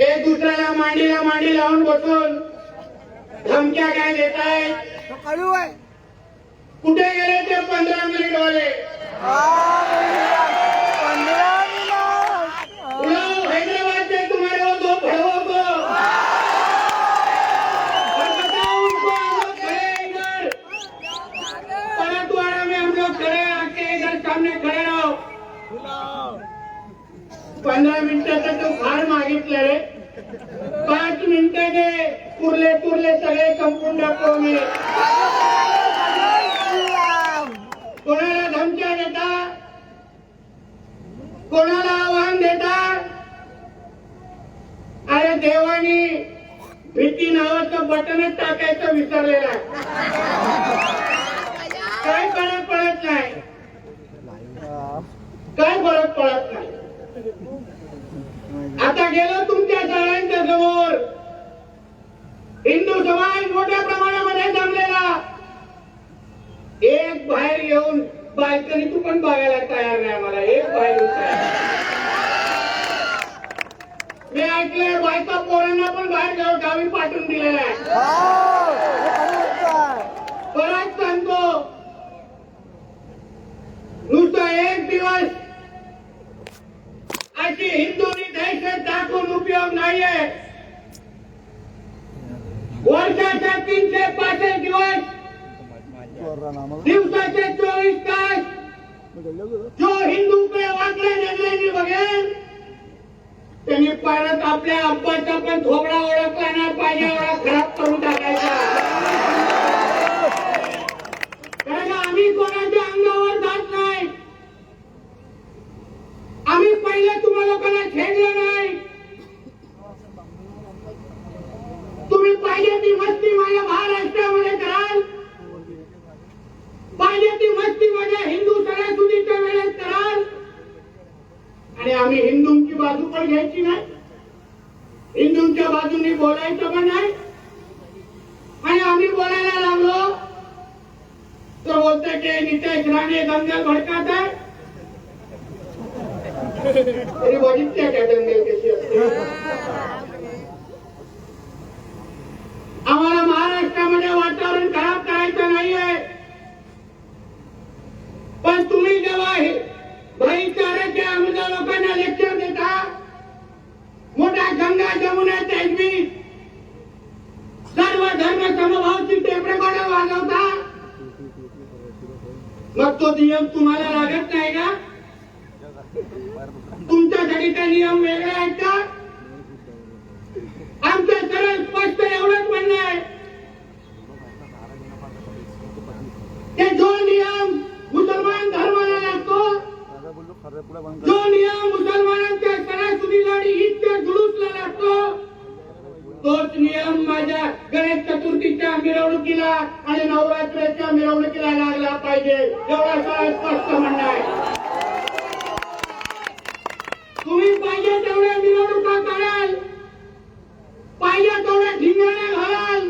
हे दुसऱ्याला मांडीला मांडी लावून बसून धमक्या काय देत आहेत आहे कुठे गेले ते पंधरा मिनिट वाले? पंधरा मिनिटाचा तो फार मागितला रे. पाच मिनिटं दे पुरले पुरले सगळे संपून टाकतो मी. कोणाला धमक्या देता? कोणाला आव्हान देता? अरे देवानी भीती नावाचं बटनच टाकायचं विसरलेलं आहे काय फरक पडत नाही काय फरक पडत नाही आता गेलो तुमच्या सगळ्यांच्या समोर हिंदू समाज मोठ्या प्रमाणामध्ये जमलेला एक बाहेर येऊन बाल्कनी तू पण बघायला तयार नाही मला एक बाहेर येऊन तयार नाही. मी ऐकलंय बायका पोरांना पण बाहेर गावी पाठवून दिलेला आहे. परत सांगतो नुसतं एक दिवस अशी हिंदूनी दहशत दाखवून उपयोग नाहीये. वर्षाच्या तीनशे पासष्ट दिवस दिवसाचे चोवीस तास जो हिंदू हिंदूकडे वागले नजरेने बघेल त्यांनी परत आपल्या अब्बाचा पण थोबडा ओळखला नाही पाहिजे एवढा खराब करून टाकायचा. कारण आम्ही कोणाच्या अंगावर जात नाही आम्ही पहिले तुम्हा लोकांना छेडलं नाही तुम्ही पाहिजे ती मस्ती माझ्या महाराष्ट्रामध्ये कराल पाहिजे ती मस्ती माझ्या हिंदू सणासुदीच्या वेळेत कराल आणि आम्ही हिंदूंची बाजू पण घ्यायची नाही हिंदूंच्या बाजूनी बोलायचं पण नाही आणि आम्ही बोलायला लागलो तर बोलतोय की नितेश राणे दंगल भडकात आहे तरी बघितल्या का दंगल कशी असते आम्हाला महाराष्ट्रामध्ये वातावरण खराब करायचं नाहीये पण तुम्ही जेव्हा हे भाईचाराच्या आमच्या लोकांना लेक्चर देता मोठा गंगा जमुना तेजवी सर्व धर्म समभावची टेपरेकडे वाजवता मग तो नियम तुम्हाला लागत नाही का तुमच्यासाठी ते नियम वेगळे आहेत का आमचं सरळ स्पष्ट एवढंच म्हणणं आहे की जो नियम मुसलमान धर्माला लागतो जो नियम मुसलमानांच्या सणासुदीला आणि ईदच्या जुलूसला लागतो तोच नियम माझ्या गणेश चतुर्थीच्या मिरवणुकीला आणि नवरात्राच्या मिरवणुकीला लागला पाहिजे. एवढा सगळ्यात स्पष्ट म्हणणं आहे. तुम्ही पाहिजे तेवढ्या मिरवणुका काढाल पाहिजे तेवढ्या ठिंगाण्या घालाल.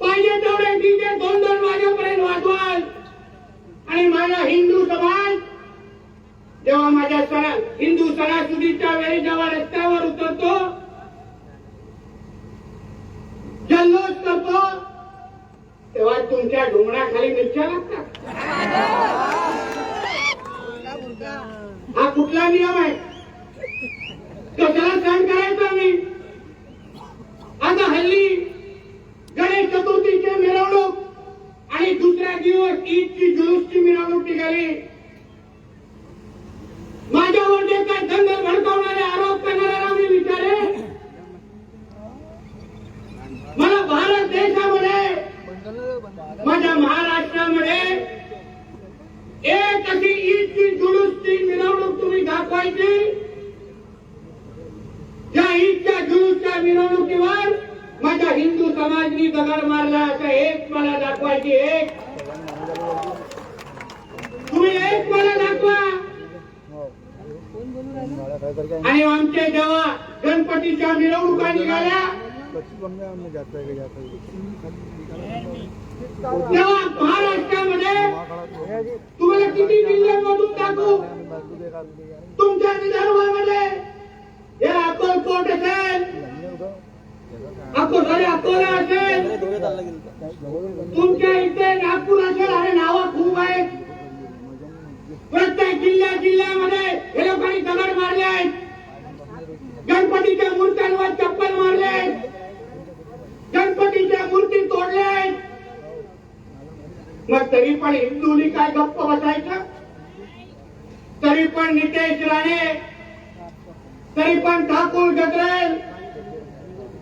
पाहिजे तेवढे डीजे दोन दोन वाजेपर्यंत वाजवाल. आणि माझा हिंदू समाज जेव्हा माझ्या सणा हिंदू सणासुदीच्या वेळी जेव्हा रस्त्यावर उतरतो जल्लोष करतो तेव्हा तुमच्या ढोंगणाखाली मिरच्या लागतात हा कुठला नियम आहे कशाला सहन करायचा आम्ही आता हल्ली गणेश चतुर्थीची मिरवणूक आणि दुसऱ्या दिवस ईदची जुलूसची मिरवणूक निघाली माझ्यावर जे काय दंगल भडकावणारे आरोप करणाऱ्याला मी विचारे मला भारत देशामध्ये माझ्या महाराष्ट्रामध्ये एक अशी ईदची जुलूसची मिरवणूक तुम्ही दाखवायची या ईदच्या जुलूसच्या मिरवणुकीवर माझ्या हिंदू समाजनी दगड मारला असं एक मला दाखवायची एक. तुम्ही एक मला दाखवा. आणि आमचे जेव्हा गणपतीच्या मिरवणुका निघाल्या तेव्हा महाराष्ट्रामध्ये तुम्हाला किती जिल्हे मधून टाकू? तुमच्या विदर्भामध्ये या अक्कलकोट असेल. अको सॉरी अकोला असेल तुमच्या इथे नागपूर असेल अरे नावं खूप आहेत. प्रत्येक जिल्ह्या जिल्ह्यामध्ये हे लोकांनी दगड मारले आहेत. गणपतीच्या मूर्त्यांवर चप्पल मारले आहेत. गणपतीच्या मूर्ती तोडल्या आहेत. मग तरी पण हिंदूनी काय गप्प बसायचं? तरी पण नितेश राणे तरी पण ठाकूर गजरेल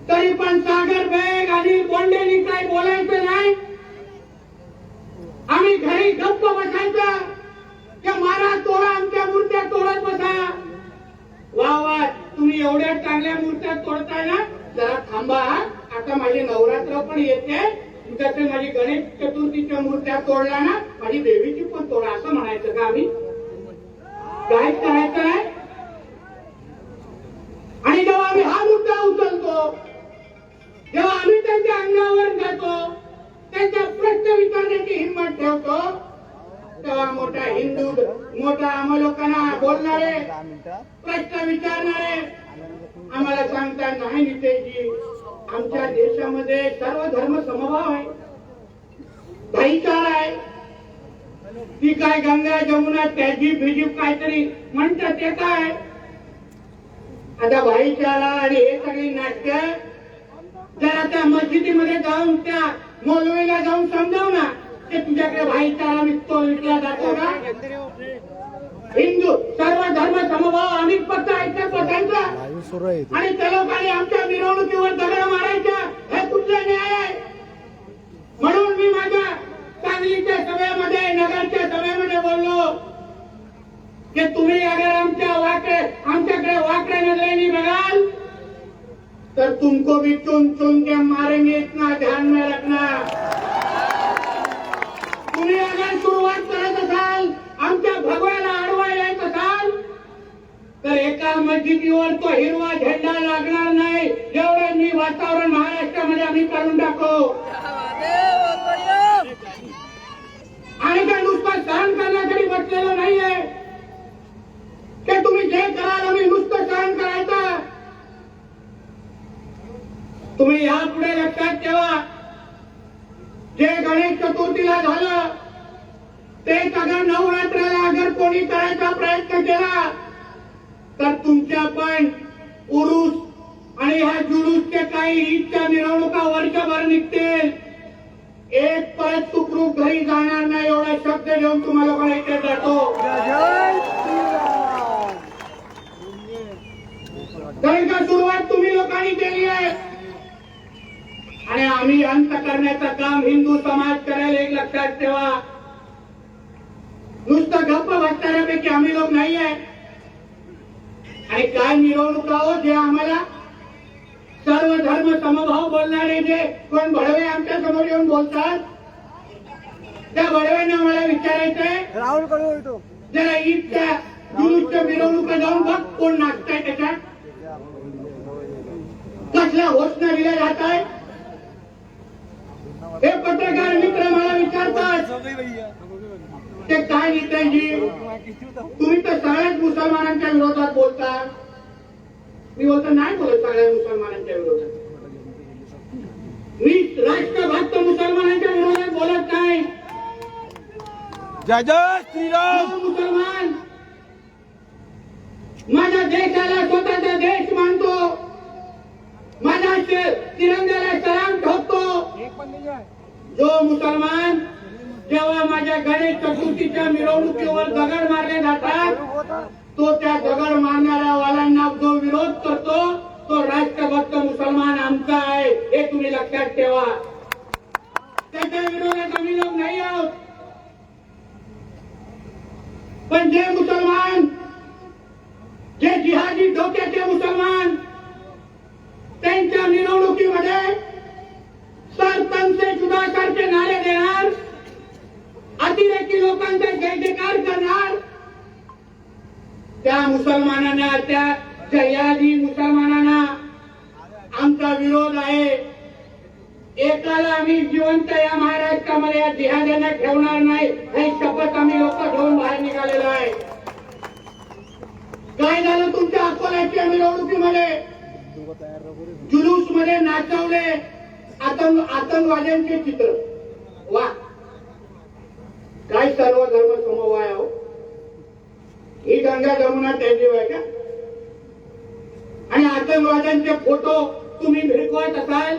तरी पण सागर बेग आणि बोंडेनी काय बोलायचं नाही? आम्ही घरी गप्प बसायचं. की मारा तोडा आमच्या मूर्त्या तोडत बसा. वा वा तुम्ही एवढ्या चांगल्या मूर्त्या तोडताय ना? जरा थांबा आता माझे नवरात्र पण येते. तुमच्याकडे माझी गणेश चतुर्थीच्या मूर्त्या तोडल्या ना माझी देवीची पण तोडा असं म्हणायचं का आम्ही? काय करायचं? त्यांचा प्रश्न विचारण्याची हिंमत ठेवतो. तेव्हा मोठा हिंदू मोठा आम्हा लोकांना बोलणारे प्रश्न विचारणारे आम्हाला सांगता नाही नितेशजी आमच्या देशामध्ये सर्व धर्म समभाव आहे. भाईचारा आहे. ती काय गंगा जमुना त्याजी बिजीब काहीतरी म्हणतात ते काय? आता भाईचारा आणि हे सगळी नाट्य जर आता मस्जिदीमध्ये जाऊन त्या मौलवीला जाऊन समजाव ना. की तुझ्याकडे भाईचारा विकतो विकला जातो ना. हिंदू सर्व धर्म समभाव आम्ही फक्त ऐकत बसायचं आणि त्या लोकांनी आमच्या मिरवणुकीवर दगड मारायच्या हे कुठला न्याय आहे. म्हणून मी माझ्या सांगलीच्या सभेमध्ये नगरच्या सभेमध्ये बोललो की तुम्ही अगर आमच्या वाकडे आमच्याकडे वाकड्या नजरेने बघाल तर तुमको भी चुन चुन के मारेंगे इतना ध्यान में रखना। तुम्ही अगर सुरुवात करत असाल आमच्या भगवाला अडवा येत असाल तर एका मस्जिदीवर तो हिरवा झेंडा लागणार नाही एवढं मी वातावरण महाराष्ट्रामध्ये आम्ही करून टाकू आणि काय नुसतं सहन करण्यासाठी बसलेलो नाहीये ते तुम्ही जे कराल आम्ही नुसतं सहन करायचं तुम्ही यापुढे लक्षात ठेवा. जे गणेश चतुर्थीला झालं तेच अगर नवरात्राला अगर कोणी करायचा प्रयत्न केला तर तुमच्या पण उरुस आणि ह्या जुलूसचे काही ईदच्या मिरवणुका वर्षभर निघतील. एक परत सुखरूप घरी जाणार नाही एवढा शब्द घेऊन तुम्हाला लोकांना इथे जातो कारण का सुरुवात तुम्ही लोकांनी केली आहे. आणि आम्ही अंत करण्याचं काम हिंदू समाज करेल एक लक्षात ठेवा. नुसतं गप्प बसणाऱ्यापैकी आम्ही लोक नाही आहे आणि काय मिरवणुका हो जे आम्हाला सर्व धर्म समभाव बोलणारे जे कोण भडवे आमच्यासमोर येऊन बोलतात त्या भडव्यांना मला विचारायचंय. राहुल जरा ईदच्या जुलूसच्या मिरवणुका जाऊन बघ कोण नाचताय त्याच्यात. कसला घोषणा दिल्या जात आहे हे पत्रकार मित्र मला विचारतात ते काय नेत्याजी तुम्ही तर सगळ्याच मुसलमानांच्या विरोधात बोलता. मी बोलतो नाही बोलत सगळ्या मुसलमानांच्या विरोधात. मी राष्ट्रभक्त मुसलमानांच्या विरोधात बोलत नाही. जय जय श्रीराम. जो मुसलमान. माझ्या देशाला स्वतःचा देश मानतो. माझ्या ते- तिरंग्याला सलाम ठोकतो. जो मुसलमान जेव्हा माझ्या गणेश चतुर्थीच्या मिरवणुकीवर दगड मारले जातात तो त्या दगड मारणाऱ्या वालांना जो विरोध करतो तो राष्ट्रभक्त मुसलमान आमचा आहे हे तुम्ही लक्षात ठेवा. त्याच्या विरोधात आम्ही लोक नाही आहोत. पण जे मुसलमान जे जिहादी डोक्याचे मुसलमान त्यांच्या मिरवणुकीमध्ये सरपंच सुधाकरचे नारे देणार अतिरेकी लोकांचा जयजयकार करणार. त्या मुसलमानांना त्या जयादी मुसलमानांना आमचा विरोध आहे. एकाला आम्ही जिवंत या महाराष्ट्रामध्ये या जिहाद्यांना ठेवणार नाही हे शपथ आम्ही लोक घेऊन बाहेर निघालेलो आहे. काय झालं तुमच्या अकोल्याच्या मिरवणुकीमध्ये जुलूसमध्ये नाचवले आतंक आतंकवाद्यांचे चित्र. वा. काय सर्व धर्म समवाय हो ही गंगा जमुना त्यांची आहे का? आणि आतंकवाद्यांचे फोटो तुम्ही भिरकवत असाल?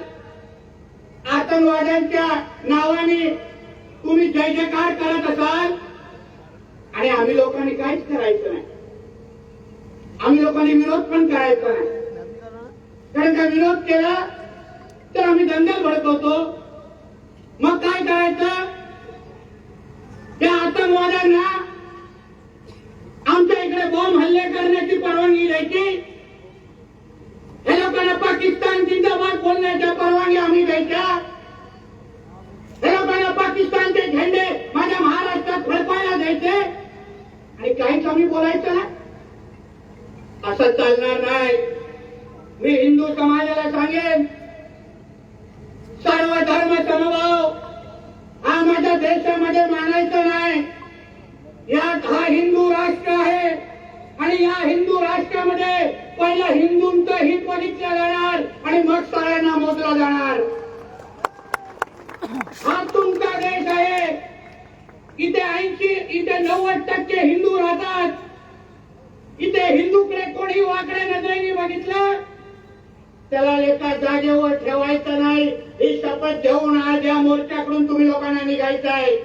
आतंकवाद्यांच्या नावाने तुम्ही जय जयकार करत असाल? आणि आम्ही लोकांनी काहीच करायचं नाही. आम्ही लोकांनी विरोध पण करायचा नाही. कारण का विरोध केला तर आम्ही दंगल भडकवतो मग काय करायचं? त्या आतंकवाद्यांना आमच्या इकडे बॉम्ब हल्ले करण्याची परवानगी द्यायची. हे लोकांना पाकिस्तान जिंदाबाद बोलण्याच्या परवानगी आम्ही द्यायच्या. हे लोकांना पाकिस्तानचे झेंडे माझ्या महाराष्ट्रात फडकायला द्यायचे. आणि काहीच आम्ही बोलायचं ना असं चालणार नाही. मी हिंदू समाजाला सांगेन सर्व धर्म समभाव हा माझ्या देशामध्ये मानायचा नाही. यात हा हिंदू राष्ट्र आहे आणि या हिंदू राष्ट्रामध्ये पहिलं हिंदूंचं हित बघितलं जाणार आणि मग सगळ्यांना मोजला जाणार. हा तुमचा देश आहे. इथे ऐंशी इथे नव्वद टक्के हिंदू राहतात. इथे हिंदूकडे कोणी वाकडे नजरेने बघितलं त्याला एका जागेवर ठेवायचं नाही. ही शपथ घेऊन आज या मोर्चाकडून तुम्ही लोकांना निघायचं आहे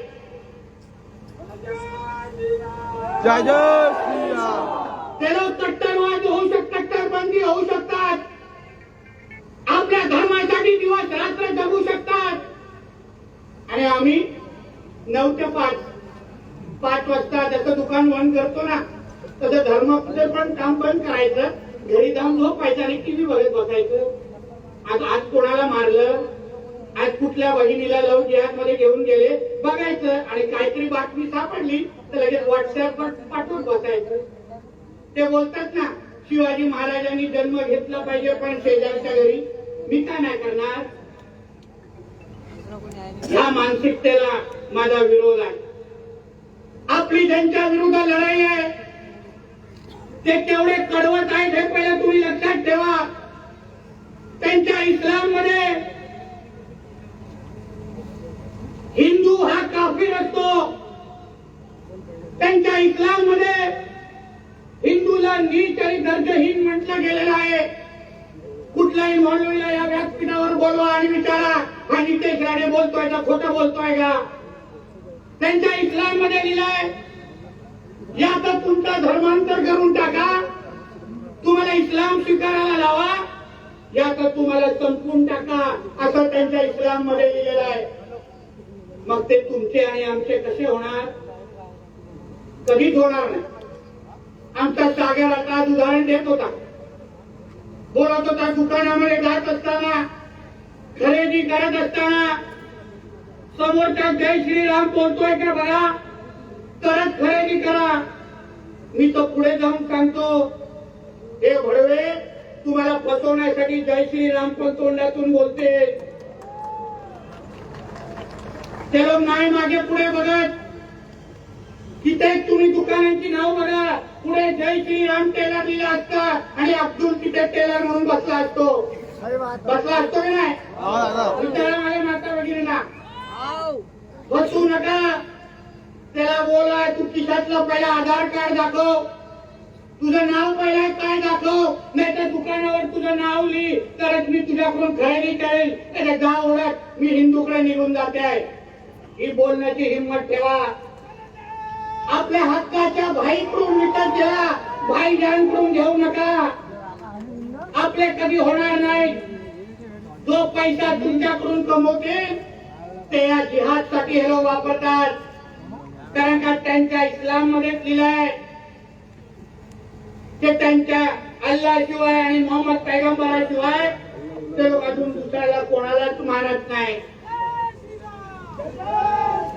त्याला कट्टरवाद होऊ शकतात कट्टरबंदी होऊ शकतात. आपल्या धर्मासाठी दिवस रात्र जगू शकतात. आणि आम्ही नऊ ते पाच पाच वाजता जसं दुकान बंद करतो ना तसं धर्मापुढे पण काम बंद करायचं. घरी जाऊन झोपायचं आणि टीव्ही बघत बसायचं. आज आज कोणाला मारलं? आज कुठल्या बहिणीला लव जिहादमध्ये घेऊन गेले? बघायचं. आणि काहीतरी बातमी सापडली तर लगेच व्हॉट्सअपवर पाठवून बसायचं. ते बोलतात ना शिवाजी महाराजांनी जन्म घेतला पाहिजे पण शेजारच्या घरी. मी का नाही करणार? या मानसिकतेला माझा विरोध आहे. आपली त्यांच्या विरुद्ध लढाई ते केवढे कडवट आहेत हे पहिले तुम्ही लक्षात ठेवा. त्यांच्या इस्लाममध्ये हिंदू हा काफीर असतो. त्यांच्या इस्लाममध्ये हिंदूला नीच आणि दर्जहीन म्हटलं गेलेलं आहे. कुठलाही मौलवीला या व्यासपीठावर बोलवा आणि विचारा. हा नितेश राणे बोलतोय का खोटं बोलतोय का? त्यांच्या इस्लाममध्ये लिहिलंय या तुमचा धर्मांतर करून टाका. तुम्हाला इस्लाम स्वीकारायला लावा. या तुम्हाला संपवून टाका. असं त्यांच्या इस्लाममध्ये लिहिलेलं आहे. मग ते तुमचे आणि आमचे कसे होणार? कधीच होणार नाही. आमचा सागर आता आज उदाहरण देत होता. बोलत होता दुकानामध्ये जात असताना खरेदी करत असताना समोरचा जय श्रीराम बोलतोय का बघा तरच खरेदी करा. मी तो पुढे जाऊन सांगतो हे भडवे तुम्हाला फसवण्यासाठी जय श्रीराम पण तोंडातून बोलते. ते लोक नाही मागे पुढे बघत तिथे तुम्ही दुकानांची नाव बघा. पुढे जय श्रीराम टेलर लिहिला असता आणि अब्दुल तिथे टेलर म्हणून बसला असतो. बसला असतो की नाही? हा विचारा माझ्या माता भगिनीला बसू नका. त्याला बोला तू खिशातलं पहिला आधार कार्ड दाखव. तुझं नाव पहिला काय दाखव? नाही तर दुकानावर तुझं नाव लिही तरच मी तुझ्याकडून खरेदी करेल. त्याच्या गाव ओळख मी हिंदूकडे निघून जाते. आहे ही बोलण्याची हिंमत ठेवा. आपल्या हक्काच्या भाईकडून विकत घ्या भाई जाणकडून घेऊ नका. आपले कधी होणार नाही. जो पैसा तुमच्याकडून कमवतील ते या जिहादसाठी हे लोक वापरतात. त्यांच्या इस्लाममध्ये लिहिलंय ते त्यांच्या अल्लाशिवाय आणि मोहम्मद पैगंबराशिवाय ते लोक अजून दुसऱ्याला कोणालाच मानत नाही.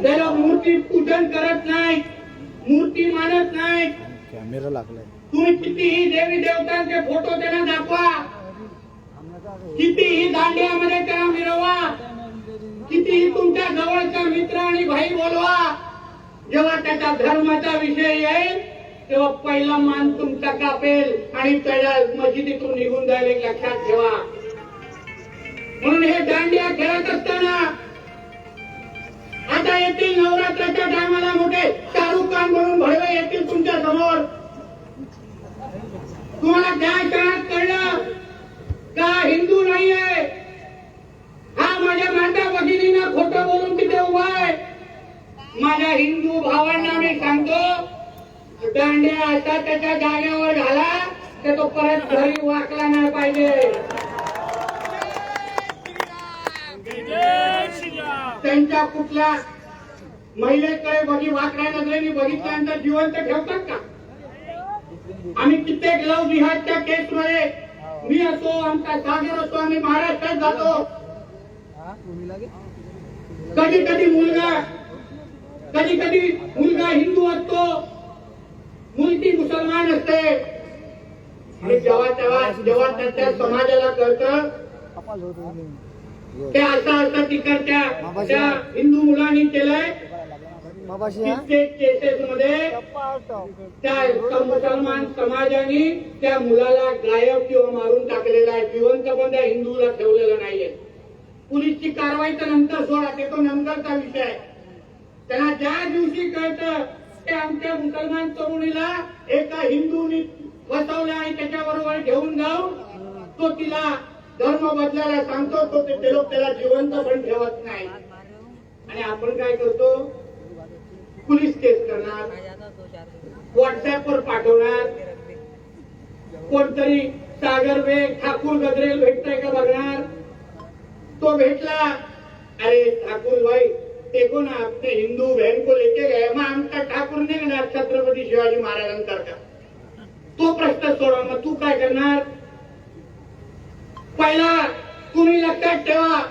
ते लोक मूर्ती पूजन करत नाही मूर्ती मानत नाही. कॅमेरा लागलाय. तुम्ही कितीही देवी देवतांचे फोटो त्यांना दाखवा. कितीही दांडियामध्ये त्यांना मिरवा. कितीही तुमच्या जवळचा मित्र आणि भाई बोलवा. जेव्हा त्याच्या धर्माचा विषय येईल तेव्हा पहिला मान तुमचा कापेल आणि त्याला मस्जिदीतून निघून जाईल लक्षात ठेवा. म्हणून हे दांडिया खेळत असताना आता येतील नवरात्राच्या टायमाला मोठे शाहरुख खान म्हणून भडवे येतील तुमच्यासमोर. तुम्हाला त्या काळात कळलं का हिंदू नाहीये? हा माझ्या माता भगिनीनं खोटं बोलून माझ्या हिंदू भावांना मी सांगतो दांड्या असा त्याच्या जागेवर झाला तर तो परत घरी वाकला नाही पाहिजे. त्यांच्या कुठल्या महिलेकडे बघी वाकड्या नजरेने बघितल्यानंतर जिवंत ठेवतात का? आम्ही कित्येक लव जिहादच्या केस मध्ये मी असो आमचा सागर असो आम्ही महाराष्ट्रात जातो. कधी कधी मुलगा कधी कधी मुलगा हिंदू असतो मुलगी मुसलमान असते. आणि जेव्हा तेव्हा जेव्हा त्यांच्या समाजाला कळतं ते असं असं तिकडच्या त्या हिंदू मुलांनी केलंय. केसेस मध्ये त्या मुसलमान समाजाने त्या मुलाला गायब किंवा मारून टाकलेला आहे. जिवंत पण त्या हिंदूला ठेवलेलं नाहीये. पोलीसची कारवाई तर नंतर सोडा ते तो नंतरचा विषय आहे. त्याला ज्या दिवशी कळतं ते आमच्या मुसलमान तरुणीला एका हिंदूनी बसवलं आणि त्याच्याबरोबर घेऊन जाऊन तो तिला धर्म बदलायला सांगतो तो ते लोक त्याला जिवंत पण ठेवत नाही. आणि आपण काय करतो? पोलीस केस करणार व्हॉट्सअपवर पाठवणार. कोणतरी सागर बेग ठाकूर गजरेल भेटतोय का बघणार? तो भेटला. अरे ठाकूर भाई देखो ना अपने हिंदू बहन को लेके गए मग आमचा ठाकूर निघणार छत्रपती शिवाजी महाराजांसारखा. तो प्रश्न सोडवणार मग तू काय करणार? पहिला तुम्ही लक्षात ठेवा.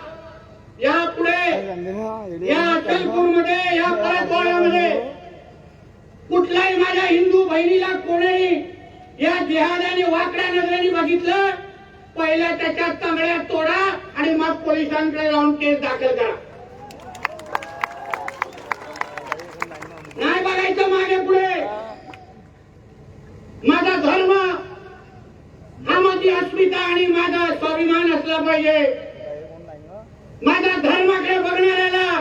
या पुढे या अचलपूरमध्ये या परतवाड्यामध्ये कुठल्याही माझ्या हिंदू बहिणीला कोणी या जिहादाने वाकड्या नजरेने बघितलं पहिल्या त्याच्या तांगड्या तोडा आणि मग पोलिसांकडे जाऊन केस दाखल करा. जायचं मागे पुढे. माझा धर्म हा माझी अस्मिता आणि माझा स्वाभिमान असला पाहिजे. माझ्या धर्माकडे बघणाऱ्याला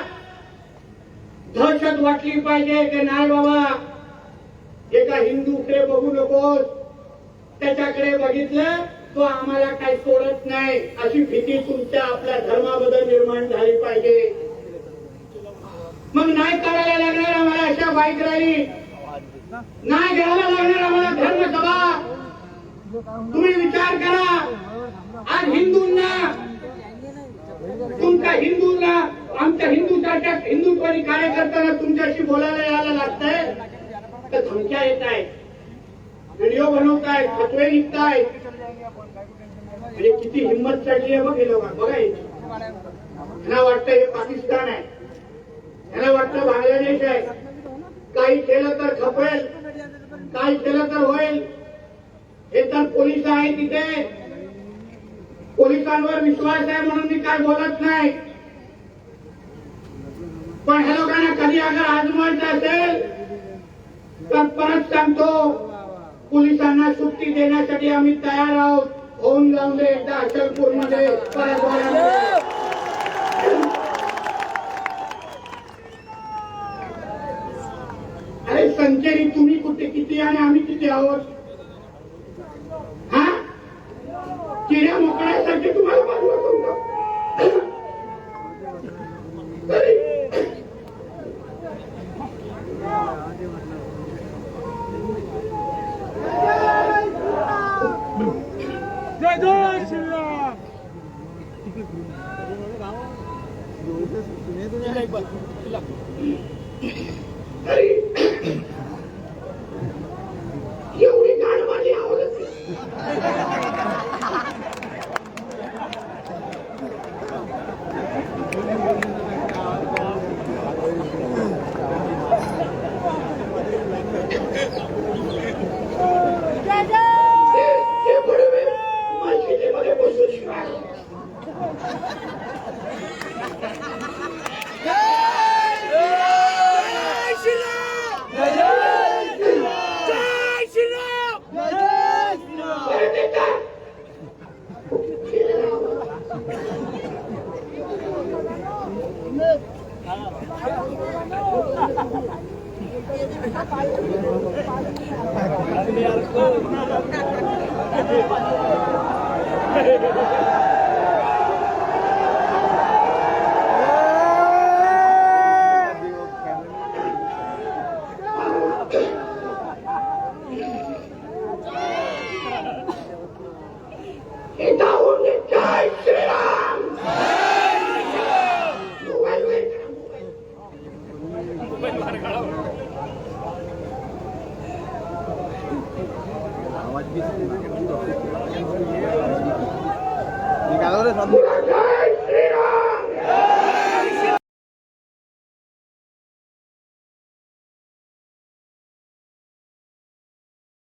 दहशत वाटली पाहिजे की नाही बाबा? एका हिंदूकडे बघू नकोस. त्याच्याकडे बघितलं तो आम्हाला काही सोडत नाही. अशी भीती तुमच्या आपल्या धर्माबद्दल निर्माण झाली पाहिजे. मग नाही करायला लागणार आम्हाला अशा बाईक रॅली नाही घ्यायला लागणार आम्हाला धर्मसभा. तुम्ही विचार करा. आज हिंदूंना तुमच्या हिंदूंना आमच्या हिंदूसारख्या हिंदुत्वादी कार्यकर्त्यांना तुमच्याशी बोलायला यायला लागतंय? तर धमक्या येत आहेत व्हिडिओ बनवतायत फतवे निघतायत. म्हणजे किती हिंमत चढली आहे बघ हे लोक. बघा हे. यांना वाटतं हे पाकिस्तान आहे. यांना वाटतं बांगलादेश आहे. काही केलं तर खपेल काही केलं तर होईल. हे तर पोलीस आहे तिथे. पोलिसांवर विश्वास आहे म्हणून मी काय बोलत नाही. पण ह्या लोकांना कधी अगर आजमायचं असेल तर परत सांगतो पोलिसांना सुट्टी देण्यासाठी आम्ही तयार आहोत. होऊन जाऊन दे एकदा अचलपूरमध्ये परत अरे तुम्ही कुठे किती आणि आम्ही किती आहोत? हा? किड्या मोकळ्यासाठी तुम्हाला बाजूला करू